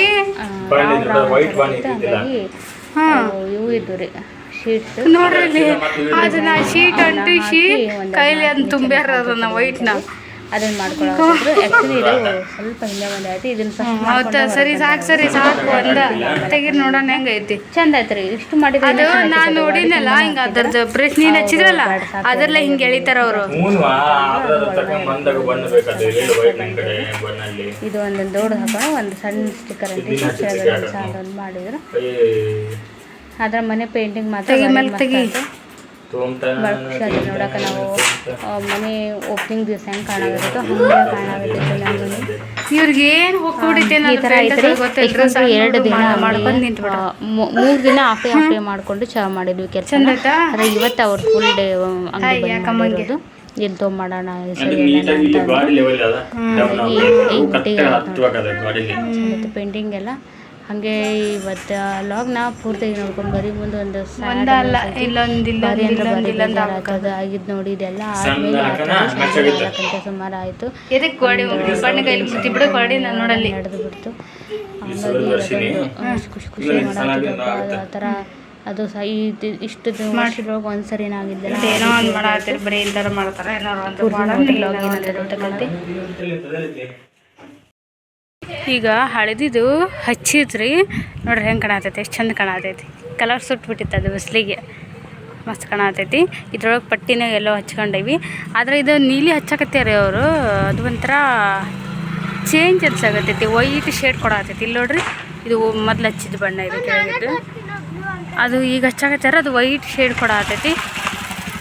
ಇವು ಇದ್ದು ರೀ. ಶೀಟ್ಸ್ ನೋಡ್ರಿ ಇಲ್ಲಿ ಅದನ್ನ ಶೀಟ್ ಅಂಟಿಸಿ ಕೈಲಿ ಅದನ್ನ ತುಂಬ್ಯಾರ ಅದನ್ನ ವೈಟ್ನ ಅದನ್ನ ಮಾಡ್ಕೊಳ್ಳೋದು ಆ್ಯಕ್ಚುಲಿ ಇದು ಸ್ವಲ್ಪ ಹಿಂದೆ ಮುಂದೆ ಆಯ್ತು. ಇದನ್ನ ಹೌದಾ ಸರಿ ಸಾಕು ಸರಿ ಸಾಕು ಒಂದ ತೆಗೀರಿ ನೋಡೋಣ ಹೆಂಗೈತಿ ಚಂದ ಆಯ್ತು ಇಷ್ಟು ಮಾಡಿದ್ರೆ ಅದು ನಾನ್ ನೋಡಿನಲ್ಲ ಹಿಂಗ ಅದ್ರದ್ದು ಬ್ರಷ್ ನೀನ್ ಹಚ್ಚಿದ್ರಲ್ಲ ಅದರಲ್ಲೇ ಹಿಂಗೆ ಎಳಿತಾರ ಅವರು. ಇದು ಒಂದೊಂದು ದೊಡ್ಡ ಹಬ್ಬ ಒಂದು ಸಣ್ಣ ಸ್ಟಿಕ್ಕರ್ ಅಂತ ಮಾಡಿದ್ರು. ಅದ್ರ ಮನೆ ಪೇಂಟಿಂಗ್ ಮಾತ್ರ ತೆಗಿ ಮೇಲೆ ತೆಗಿ. ನೋಡಕ್ಕೆ ನಾವು ಮನೆ ಓಪನಿಂಗ್ ದಿವಸ ಹೆಂಗೆ ಕಾಣಾಗತ್ತೋ ಹಂಗೆ ಇವ್ರಿಗೆ ಏನ್ ಹೋಗ್ಬಿಡೈತೆ ಈ ಥರ ಐತ್ರಿ. ಎರಡು ದಿನ ಮೂರು ದಿನ ಆಫೇ ಆಫೆ ಮಾಡ್ಕೊಂಡು ಚಾ ಮಾಡಿದ್ವಿ ಕೆಲಸ ಅದೇ ಇವತ್ತು ಅವ್ರು ಫುಲ್ ಡೇ ಅಂಗಡಿ ಬಂದ್ ತೊಗೊಂಡ್ ಮಾಡೋಣ ಇಲ್ಲಿ ಮತ್ತು ಪೇಂಟಿಂಗ್ ಎಲ್ಲ ಹಾಗೆ ಇವತ್ತು ಲಾಗ್ನ ಪೂರ್ತಿಯಾಗಿ ನೋಡ್ಕೊಂಡು ಬರೀ ಮುಂದೆ ಒಂದು ಒಂದ ಅಲ್ಲ ಇಲ್ಲೊಂದು ಇಲ್ಲೊಂದ್ ಆಗಿದ್ದು ನೋಡಿ ಇದೆಲ್ಲ ಆದ್ಮೇಲೆ ಸುಮಾರು ಆಗುತ್ತೆ. ಗಂಟೆ ಸುಮಾರು ಆಯಿತು. ಎದಕ್ ಗೋಡಿ ಬಣ್ಣ ಕೈಲಿ ಮುಟ್ಟಿ ಬಿಡು ಗೋಡಿ ನಾನು ನೋಡಲ್ಲಿ. ನಡೆದು ಬಿಡ್ತು ಹಂಗಾಗಿ ಖುಷಿ ಖುಷಿ ಆ ಥರ ಅದು ಸಹ ಈ ಇಷ್ಟು ವರ್ಷದೊಳಗೆ ಒಂದ್ಸರಿ ಏನಾಗಿದ್ದಿಲ್ಲ. ಏನೋ ಒಂದು ಮಾಡಾತಿರ್ ಬರೀ ಇಲ್ದಾರ ಮಾಡ್ತಾರೆ ಏನಾರು ಒಂದು ಈಗ ಹಳದಿದು ಹಚ್ಚಿದ್ರಿ. ನೋಡ್ರಿ ಹೆಂಗೆ ಕಾಣತೈತಿ, ಎಷ್ಟು ಚಂದ ಕಾಣತೈತಿ. ಕಲರ್ ಸುಟ್ಬಿಟ್ಟಿತ್ತು ಅದು ಬಿಸಿಲಿಗೆ. ಮಸ್ತ್ ಕಾಣತೈತಿ. ಇದ್ರೊಳಗೆ ಪಟ್ಟಿನ ಎಲ್ಲೋ ಹಚ್ಕೊಂಡೀವಿ. ಆದರೆ ಇದು ನೀಲಿ ಹಚ್ಚಕತ್ತೀರಿ ಅವರು. ಅದು ಒಂಥರ ಚೇಂಜ್ ಅನ್ಸಾಗತ್ತೈತಿ ವೈಟ್ ಶೇಡ್ ಕೊಡತೈತಿ ಇಲ್ಲಿ ನೋಡ್ರಿ, ಇದು ಮೊದ್ಲು ಹಚ್ಚಿದ ಬಣ್ಣ ಇದು ಕೆಳಗಿದ್ದು. ಅದು ಈಗ ಹಚ್ಚಾಕತ್ತಾರ ಅದು ವೈಟ್ ಶೇಡ್ ಕೊಡತೈತಿ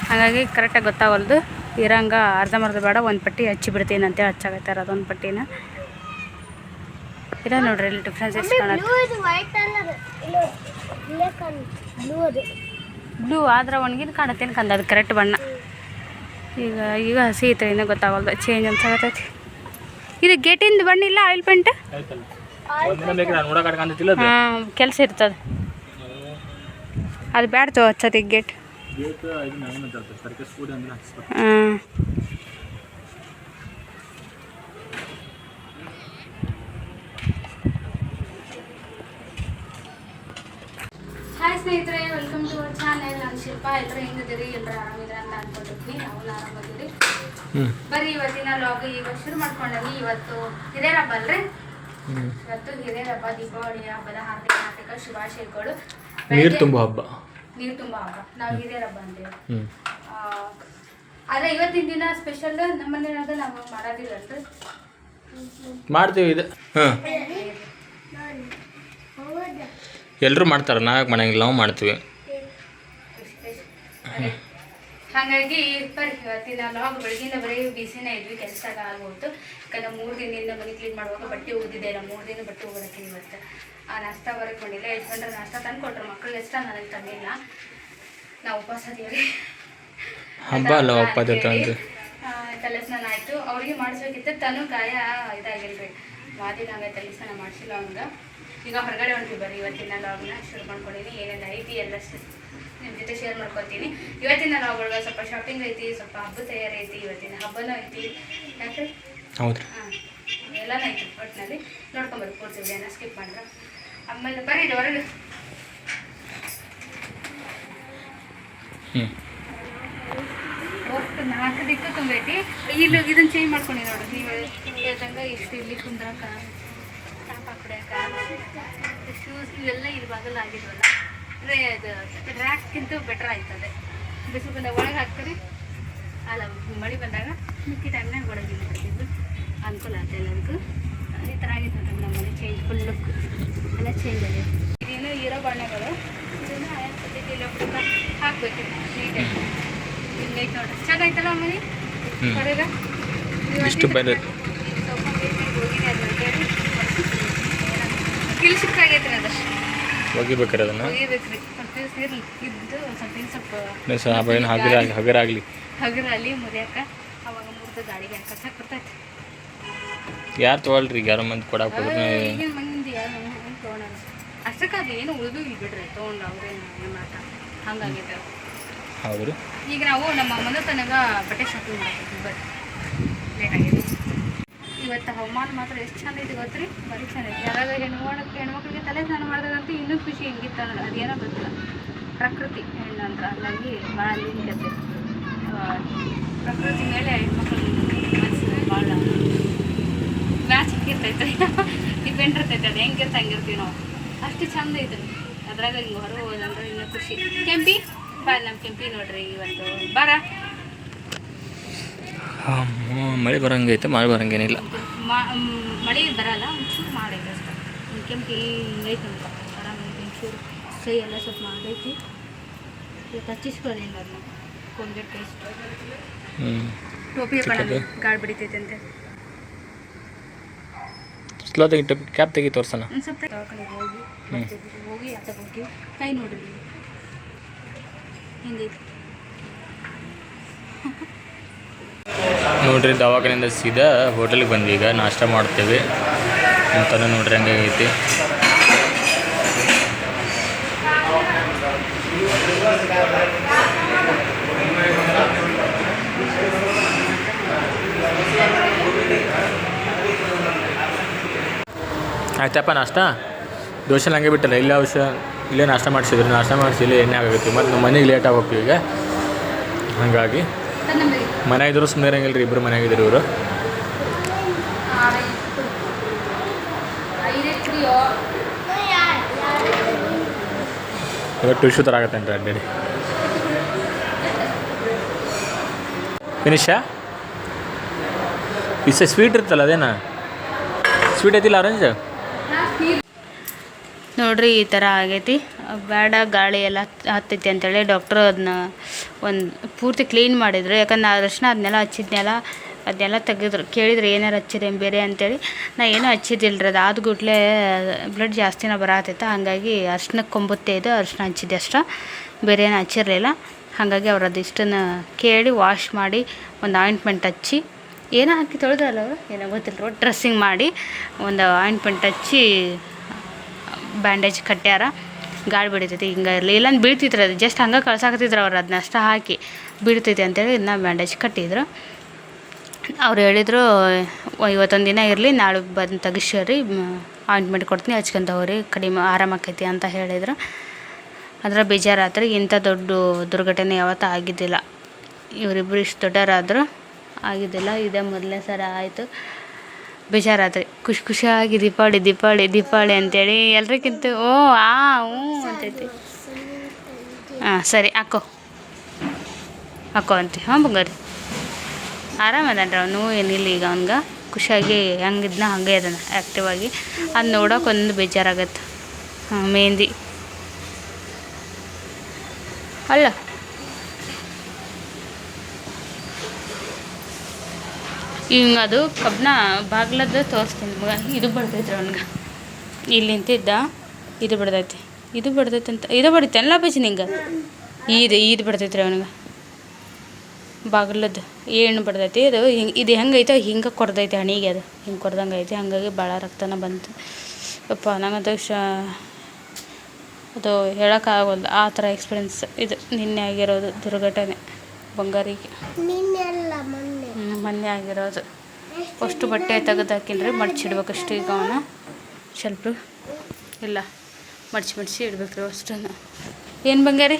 ಹಾಗಾಗಿ ಕರೆಕ್ಟಾಗಿ ಗೊತ್ತಾಗಲ್ದು ಇರಂಗ ಅರ್ಧಂಬರ್ಧ ಬೇಡ, ಒಂದು ಪಟ್ಟಿ ಹಚ್ಚಿಬಿಡ್ತೀನಿ ಅಂತೇಳಿ ಹಚ್ಚಾಕತ್ತಾರ ಅದೊಂದು ಪಟ್ಟಿನ. ಇದ ನೋಡ್ರಿ ಇಲ್ಲಿ ಡಿಫ್ರೆನ್ಸ್ ಎಷ್ಟು ಕಾಣತ್ತೆ ವೈಟ್ ಅಲ್ಲ ಬ್ಲೂ ಆದ್ರೆ ಒಣಗಿನ ಕಾಣತ್ತೇನು ಕಂದ ಅದು ಕರೆಕ್ಟ್ ಬಣ್ಣ. ಈಗ ಈಗ ಹಸಿ ಐತೆ ಇನ್ನೂ ಗೊತ್ತಾಗಲ್ದು ಚೇಂಜ್ ಅನ್ಸಾಗತ್ತೈತಿ ಇದು ಗೇಟಿಂದ ಬಣ್ಣ ಇಲ್ಲ ಆಯಿಲ್ ಪೇಂಟ್ ಹಾಂ ಕೆಲಸ ಇರ್ತದೆ. ಅದು ಬ್ಯಾಡ್ತು ತೋ ಹಚ್ಚತಿ ಗೇಟ್ ಗೇಟ್ ಇದು ನಾನು ಮಾತಾಡ್ತಾರೆ ಸರ್ಕಸ್ ಫುಡ್ ಅಂದ್ರೆ ಹಚ್ಬೇಕು ಹಾಂ ಹಾಯ್ ಸ್ನೇಹಿತರೆ ವೆಲ್ಕಮ್ ಟು ಅವರ್ ಚಾನೆಲ್ ನಾನು ಶಿಲ್ಪಾ ಎಲ್ಲರೂ ಹೆಂಗಿದ್ದೀರಿ? ಎಲ್ಲರೂ ಆರಾಮಿದ್ರೆ ಅಂತ ಅನ್ಕೊಂಡಿದ್ವಿ ನಾವು ಆರಾಮಾಗಿದ್ದೀರಿ ಬರೀ ಇವತ್ತಿನ ಲಾಗ್ ಈಗ ಶುರು ಮಾಡ್ಕೊಂಡಿ ಇವತ್ತು ಹಿರಿಯರ ಹಬ್ಬ ಅಲ್ರಿ ಇವತ್ತು ಹಿರಿಯರ ಹಬ್ಬ ದೀಪಾವಳಿ ಹಬ್ಬದ ಹಾರ್ದಿಕ ಹಾರ್ದಿಕ ಶುಭಾಶಯಗಳು. ನೀರು ತುಂಬ ಹಬ್ಬ. ನೀರು ತುಂಬ ಹಬ್ಬ. ನಾವು ಹಿರಿಯರ ಹಬ್ಬ ಅಂತೇವೆ. ಆದ್ರೆ ಇವತ್ತಿನ ದಿನ ಸ್ಪೆಷಲ್ ನಮ್ಮನೇನಾದ ನಾವು ಮಾಡೋದಿಲ್ಲ ಮಾಡ್ತೀವಿ ಇದು. ಹಾಂ ಎಲ್ಲರೂ ಮಾಡ್ತಾರೆ ನಾವೇ ಮಾಡಂಗಿಲ್ಲ ನಾವು ಮಾಡ್ತೀವಿ. ಹಾಗಾಗಿ ಬರ್ರಿ ಇವತ್ತಿನ ಲಾಗ್ ಬೆಳಗಿಂದ ಬರೀ ಬಿಸಿನೇ ಇದ್ವಿ ಕೆಲಸದಾಗ ಆಗೋಯ್ತು. ಯಾಕಂದ್ರೆ ಮೂರು ದಿನದಿಂದ ಮನೆ ಕ್ಲೀನ್ ಮಾಡುವಾಗ ಬಟ್ಟೆ ಹೋಗಿದ್ದೆ ಇಲ್ಲ ಮೂರು ದಿನ ಬಟ್ಟೆ ಹೋಗೋದಕ್ಕೆ ಇವತ್ತು. ಆ ನಾಷ್ಟ ಬರಕ್ಕೆ ಬಂದಿಲ್ಲ ಯಜಮಾನ್ರ ನಾಷ್ಟ ತಂದು ಕೊಟ್ರು ಮಕ್ಕಳು ಇಷ್ಟ ನನಗೆ ತಂದಿಲ್ಲ. ನಾವು ಉಪವಾಸ ಅದೀವ್ರಿ ಹಬ್ಬ ಅಲ್ಲ ಹಬ್ಬ ತಲೆ ಸ್ನಾನ ಆಯಿತು. ಅವ್ರಿಗೆ ಮಾಡಿಸ್ಬೇಕಿತ್ತು ತನು ಗಾಯ ಇದಾಗಿಲ್ರಿ ಹಂಗೆ ತಲೆ ಸ್ನಾನ ಮಾಡಿಸಿಲ್ಲ ಅವ್ನಿಗೆ. ಈಗ ಹೊರಗಡೆ ಹೊಂಟಿವಿ ಬರ್ರಿ ಇವತ್ತಿನ ಲಾಗ್ನ ಶುರು ಮಾಡ್ಕೊಂಡಿನಿ. ಏನೇನು ಐತಿ ಎಲ್ಲ ನಿಮ್ಮ ಜೊತೆ ಶೇರ್ ಮಾಡ್ಕೊತೀನಿ. ಇವತ್ತಿನ ಲಾಗ್ ಒಳಗೆ ಸ್ವಲ್ಪ ಶಾಪಿಂಗ್ ಐತಿ ಸ್ವಲ್ಪ ಹಬ್ಬ ತಯಾರಿ ಐತಿ ಇವತ್ತಿನ ಹಬ್ಬನೂ ಐತಿ. ಯಾಕೆ ಹೌದು ಹಾಂ ಎಲ್ಲನೂ ಐತಿ ಒಟ್ಟಿನಲ್ಲಿ ನೋಡ್ಕೊಂಬರ್ರಿ ಪೂರ್ತಿ ವಿಡಿಯೋನ ಸ್ಕಿಪ್ ಮಾಡ್ರೆ. ಆಮೇಲೆ ಬರ್ರಿ ಹೊರಗೆ. ಹ್ಞೂ ಒಟ್ಟು ನಾಲ್ಕು ದಿಕ್ಕು ತುಂಬೈತಿ. ಇಲ್ಲಿ ಇದನ್ನ ಚೇಂಜ್ ಮಾಡ್ಕೊಂಡಿ ನೋಡಿ ನೀವು ಹೇಳ್ದಂಗೆ ಇಷ್ಟು ಇಲ್ಲಿ ಕುಂದ್ರಕ್ಕ ಶೂಸ್ ಇವೆಲ್ಲ ಇರುವಾಗಲ್ಲ ಆಗಿದ್ವಲ್ಲ ಅಂದರೆ ಅದು ರ್ಯಾಕ್ಗಿಂತ ಬೆಟರ್ ಆಯ್ತದೆ. ಬಿಸಿಲು ಬಂದಾಗ ಒಳಗೆ ಹಾಕ್ತಾರೆ ಅಲ್ಲ ಮಳೆ ಬಂದಾಗ ಮಿಕ್ಕಿ ಟೈಮ್ನಾಗ ಒಳಗೆ ಇಟ್ಬಿಟ್ಟಿದ್ದು ಅನುಕೂಲ ಆಯ್ತು ಎಲ್ಲದಕ್ಕೂ ಈ ಥರ ಆಗಿತ್ತು ನಮ್ಮ ಮನೆ ಚೇಂಜ್ ಫುಲ್ ಲುಕ್ ಎಲ್ಲ ಚೇಂಜ್ ಆಗಿದೆ. ಇದೇನು ಇರೋ ಬಣ್ಣಗಳು ಇದನ್ನು ಆಯಾ ಪದ್ಧತಿ ಇಲ್ಲ ಹಾಕ್ಬೇಕು. ನೀಟಾಗಿ ಹಿಂಗೈತೆ ನೋಡ್ರಿ. ಚೆನ್ನಾಗೈತಲ್ಲ ಮನೆ? ಹ್ಮ್. ಇಷ್ಟು ಇಷ್ಟು ಬೆಲೆ. ಕಿಲ್ಸಿಕ್ಕಾಗೈತ್ರಿ ಅದು ಒಗಿಬೇಕ್ರಿ ಅದನ್ನು? ಒಗಿಬೇಕ್ರಿ ಸ್ವಲ್ಪ ಇರ್ಲಿ ಇದ್ದು ಸ್ವಲ್ಪ ದಿನ ಸ್ವಲ್ಪ ಏನು ಹಗರ ಹಗರ ಆಗಲಿ ಹಗರಲ್ಲಿ ಮುರಿಯಾಕ ಅವಾಗ ಮುರಿದು ಗಾಡಿಗೆ ಹಾಕಕ್ಕೆ ಬರ್ತೈತಿ. ಯಾರು ತೊಗೊಳ್ರಿ? ಯಾರೋ ಮಂದಿ ಕೊಡಕ್ಕೆ ಹೋದ್ರೆ. ಈಗಿನ ಮಂದಿ ಯಾರು ತೊಗೊಳಲ್ಲ. ಅಷ್ಟಕ್ಕೆ ಅದು ಏನು ಉಳಿದು ಈಗ ಬಿಡ್ರಿ. ತೊಗೊಂಡು ಅವ್ರೇನು ಏನು ಮಾಡ್ತಾರೆ. ಹೌದ್ರಿ ಈಗ ನಾವು ನಮ್ಮ ಮನೆ ತನಗ ಬಟ್ಟೆ ಶಾಪಿಂಗ್ ಮಾಡ್ತೀವಿ ಬರ್ರಿ ಲೇಟ್ ಆಗಿದೆ. ಇವತ್ತು ಹವಾಮಾನ ಮಾತ್ರ ಎಷ್ಟು ಚಂದ ಐತಿ ಗೊತ್ತ್ರಿ? ಬರೀ ಚಂದ ಐತಿ. ಹೆಣ್ಣು ಮಾಡೋಕ್ಕೆ ಹೆಣ್ಮಕ್ಳಿಗೆ ತಲೆ ಸ್ನಾನ ಮಾಡಿದಾಗಂತೂ ಇನ್ನೂ ಖುಷಿ ಹೆಂಗಿತ್ತು ಅಂದ್ರೆ ಅದೇನೋ ಗೊತ್ತಿಲ್ಲ. ಪ್ರಕೃತಿ ಹೆಣ್ಣು ಅಂದ್ರೆ ಹಂಗಾಗಿ ಭಾಳ ನಿಂತೈತೆ ಪ್ರಕೃತಿ ಮೇಲೆ ಹೆಣ್ಮಕ್ಳು ಮನಸ್ಸು ಭಾಳ ಮ್ಯಾಚ್ ಇರ್ತೈತೆ ಡಿಪೆಂಡ್ ಇರ್ತೈತೆ ಅದು. ಹೆಂಗಿರ್ತ ಹಂಗಿರ್ತೀವಿ ನಾವು. ಅಷ್ಟು ಚಂದ ಇದೆ ಅದ್ರಾಗ ಹಿಂಗೆ ಹೊರಗೆ ಹೋದಂದ್ರೆ ಇನ್ನೂ ಖುಷಿ. ಕೆಂಪಿ? ಬಾ ನಮ್ಮ ಕೆಂಪಿ ನೋಡ್ರಿ ಇವತ್ತು ಬಾರ? ಮಳೆ ಬರಂಗೈತೆ ಮಳೆ ಬರಂಗೇನಿಲ್ಲ. ಮಳೆ ಬರಲ್ಲ ಒಂಚೂರು ಮಾಡೈತೆ ಅಷ್ಟೇ. ಕೆಂಪು ಹಿಂಗೈತೆ ಅಂತ ಆರಾಮೈತೆ ಒಂಚೂರು ಕೈ ಎಲ್ಲ ಸ್ವಲ್ಪ ಮಾಡೈತಿ. ಇವತ್ತು ಹಚ್ಚಿಸ್ಕೊಳ್ಳಿಲ್ಲ ಅದನ್ನ ಕೋಲ್ಗೇಟ್ ಪೇಸ್ಟ್ ಟೋಪಿ ಹಾಕೊಳ್ಳೋಣ ಗಾಳಿ ಬಿಡಿತೈತೆ ಅಂತ. ಸ್ಲೋ ತೆಗಿ ಕ್ಯಾಪ್ ತೆಗಿ ತೋರ್ಸೋಣ. ಒಂದು ಸ್ವಲ್ಪ ದವಾಖಾನೆಗೆ ಹೋಗಿ. ಹೋಗಿ ಆತ ಹೋಗಿ ಕೈ ನೋಡ್ರಿ. ಹಿಂಗೈತಿ. [laughs] ನೋಡ್ರಿ, ದವಾಖಾನೆಯಿಂದ ಸೀದಾ ಹೋಟೆಲ್ಗೆ ಬಂದ್ವಿ. ಈಗ ನಾಷ್ಟ ಮಾಡ್ತೇವೆ. ಅಂತಾನು ನೋಡ್ರಿ ಹಂಗಾಗೈತಿ ಆಯ್ತಪ್ಪ ನಾಷ್ಟ? ದೋಸೆ ಹಂಗೆ ಬಿಟ್ಟಲ್ಲ, ಇಲ್ಲ ಅವಶ್ಯ ಇಲ್ಲೇ ನಾಷ್ಟ ಮಾಡಿಸಿದ್ರು. ನಾಷ್ಟ ಮಾಡಿಸಿ, ಇಲ್ಲೇ ಎಣ್ಣೆ ಆಗುತ್ತೆ ಮತ್ತು ನಮ್ಮ ಮನೆಗೆ ಲೇಟ್ ಹೋಗ್ತೀವಿ ಈಗ. ಹಾಗಾಗಿ. ಮನೆ ಇದ್ರು ಸುಮ್ಮನೆ ಇರಂಗಿಲ್ಲ ರೀ ಇಬ್ಬರು ಮನೆಯಾಗಿದ್ರು ಇವರು. ಐದೈತ್ರಿಯೋ ಇವಾಗ ಟಿಶ್ಯೂ ಥರ ಆಗತ್ತೇನ್ರಿ ಅಡ್ಡಿ ಫಿನಿಶಾ ಇಸ ಸ್ವೀಟ್ ಇರ್ತಲ್ಲ ಅದೇನಾ? ಸ್ವೀಟ್ ಐತಿಲ್ಲ ಆರೆಂಜ್ ನೋಡ್ರಿ ಈ ಥರ ಆಗೈತಿ. ಬೇಡ ಗಾಳಿ ಎಲ್ಲ ಹತ್ತೈತಿ ಅಂತೇಳಿ ಡಾಕ್ಟ್ರು ಅದನ್ನ ಒಂದು ಪೂರ್ತಿ ಕ್ಲೀನ್ ಮಾಡಿದರು. ಯಾಕಂದ್ರೆ ಆ ತಕ್ಷಣ ಅದನ್ನೆಲ್ಲ ಹಚ್ಚಿದ್ನೆಲ್ಲ ಅದನ್ನೆಲ್ಲ ತೆಗೆದ್ರು. ಕೇಳಿದ್ರು ಏನಾರು ಹಚ್ಚಿದೆ ಬೇರೆ ಅಂತೇಳಿ. ನಾ ಏನೂ ಹಚ್ಚಿದ್ದಿಲ್ಲ ರೀ ಅದು ಆದ ಕೂಡಲೇ ಬ್ಲಡ್ ಜಾಸ್ತಿನ ಬರತ್ತೈತೆ ಹಾಗಾಗಿ ಅರ್ಶಿನಕ್ಕೆ ಕೊಂಬುತ್ತೆ ಇದು, ಅರ್ಶಿನ ಹಚ್ಚಿದ್ದೆ ಅಷ್ಟ. ಬೇರೆ ಏನು ಹಚ್ಚಿರಲಿಲ್ಲ. ಹಾಗಾಗಿ ಅವ್ರು ಅದಿಷ್ಟನ್ನು ಕೇಳಿ ವಾಶ್ ಮಾಡಿ ಒಂದು ಆಯಿಂಟ್ಮೆಂಟ್ ಹಚ್ಚಿ, ಏನೋ ಹಾಕಿ ತೊಳೆದ್ರಲ್ಲ ಅವರು? ಏನೋ ಗೊತ್ತಿಲ್ಲ ಡ್ರೆಸ್ಸಿಂಗ್ ಮಾಡಿ ಒಂದು ಆಯಿಂಟ್ಮೆಂಟ್ ಹಚ್ಚಿ ಬ್ಯಾಂಡೇಜ್ ಕಟ್ಟ್ಯಾರ ಗಾಳಿ ಬಿಡ್ತೈತಿ. ಹಿಂಗೆ ಇರಲಿ ಇಲ್ಲಾಂದ್ರೆ ಬೀಳ್ತಿದ್ರು ಅದು. ಜಸ್ಟ್ ಹಂಗೆ ಕಳ್ಸಾಕತ್ತಿದ್ರು ಅವ್ರು ಅದನ್ನ ಅಷ್ಟ ಹಾಕಿ ಬೀಳ್ತೈತಿ ಅಂತೇಳಿ ಇದನ್ನ ಬ್ಯಾಂಡೇಜ್ ಕಟ್ಟಿದ್ರು. ಅವ್ರು ಹೇಳಿದರು ಇವತ್ತೊಂದು ದಿನ ಇರಲಿ, ನಾಳೆ ಬಂದು ತೆಗಿಸ್ರಿ ಆಯಿಂಟ್ಮೆಂಟ್ ಕೊಡ್ತೀನಿ, ಹಚ್ಕೊಂತ ಹೋಗ್ರಿ, ಕಡಿಮೆ ಆರಾಮಾಕೈತಿ ಅಂತ ಹೇಳಿದ್ರು. ಅದರ ಬೇಜಾರಾತ್ರಿ, ಇಂಥ ದೊಡ್ಡ ದುರ್ಘಟನೆ ಯಾವತ್ತೂ ಆಗಿದ್ದಿಲ್ಲ. ಇವರಿಬ್ಬರು ಇಷ್ಟು ದೊಡ್ಡವರಾದ್ರು ಆಗಿದ್ದಿಲ್ಲ. ಇದೇ ಮೊದಲನೇ ಸಲ ಆಯಿತು. ಬೇಜಾರಾತ್ರಿ ಖುಷಿ ಖುಷಿಯಾಗಿ ದೀಪಾವಳಿ ದೀಪಾವಳಿ ದೀಪಾವಳಿ ಅಂತೇಳಿ ಎಲ್ರಿಗಿಂತ, ಓ, ಆ, ಹ್ಞೂ ಅಂತೈತಿ. ಹಾಂ, ಸರಿ, ಹಾಕೋ. ಹಾಕೋ ಅಂತೀವಿ ಹಾಂ ಬಂಗಾರಿ. ಆರಾಮದನ್ರಿ ಅವನು ಏನಿಲ್ಲ ಈಗ ಅವ್ನ್ಗೆ. ಖುಷಿಯಾಗಿ ಹೆಂಗಿದ್ನ ಹಂಗೆ ಅದನ್ನ ಆ್ಯಕ್ಟಿವ್ ಆಗಿ. ಅದು ನೋಡೋಕೆ ಒಂದು ಬೇಜಾರಾಗತ್ತೆ. ಹಾಂ ಮೆಹಂದಿ ಅಲ್ಲ ಹಿಂಗೆ ಅದು ಕಬ್ಬನ ಬಾಗ್ಲದ್ದು ತೋರಿಸ್ತೀನಿ ಮಗ. ಇದು ಬಡ್ದೈತ್ರಿ ಅವನಿಗೆ. ಇಲ್ಲಿ ನಿಂತಿದ್ದ, ಇದು ಬಡ್ದೈತಿ, ಇದು ಬಡ್ದೈತೆ ಅಂತ, ಇದು ಬಡಿತಲ್ಲ ಬಜ್ಜಿ ನಿಂಗೆ? ಇದು ಇದು ಬಡ್ದೈತ್ರಿ ಅವನಿಗೆ. ಬಾಗ್ಲದ್ದು ಏನು ಬಡ್ದೈತಿ ಅದು, ಹಿಂಗೆ, ಇದು ಹೆಂಗೈತೆ ಹಿಂಗೆ ಕೊರ್ದೈತೆ ಹಣಿಗೆ ಅದು. ಹಿಂಗೆ ಕೊರ್ದಂಗೆ ಐತಿ, ಹಾಗಾಗಿ ಭಾಳ ರಕ್ತನ ಬಂತು. ಅಪ್ಪ ಅದು ಶ, ಅದು ಹೇಳೋಕ್ಕಾಗಲ್ಲ. ಆ ಥರ ಎಕ್ಸ್ಪೀರಿಯನ್ಸ್ ಇದು ನಿನ್ನೆ ಆಗಿರೋದು ದುರ್ಘಟನೆ ಬಂಗಾರಿಗೆ. ಮೊನ್ನೆ ಆಗಿರೋದು. ಅಷ್ಟು ಬಟ್ಟೆ ತೆಗೆದಾಕಿಲ್ರಿ ಮಡ್ಚಿಡ್ಬೇಕಷ್ಟು ಈಗ ಅವನ. ಸ್ವಲ್ಪ ಇಲ್ಲ, ಮಡ್ಚಿ ಮಡ್ಚಿ ಇಡ್ಬೇಕು ರೀ ಅಷ್ಟನ್ನು ಏನು ಬಂಗಾರಿ?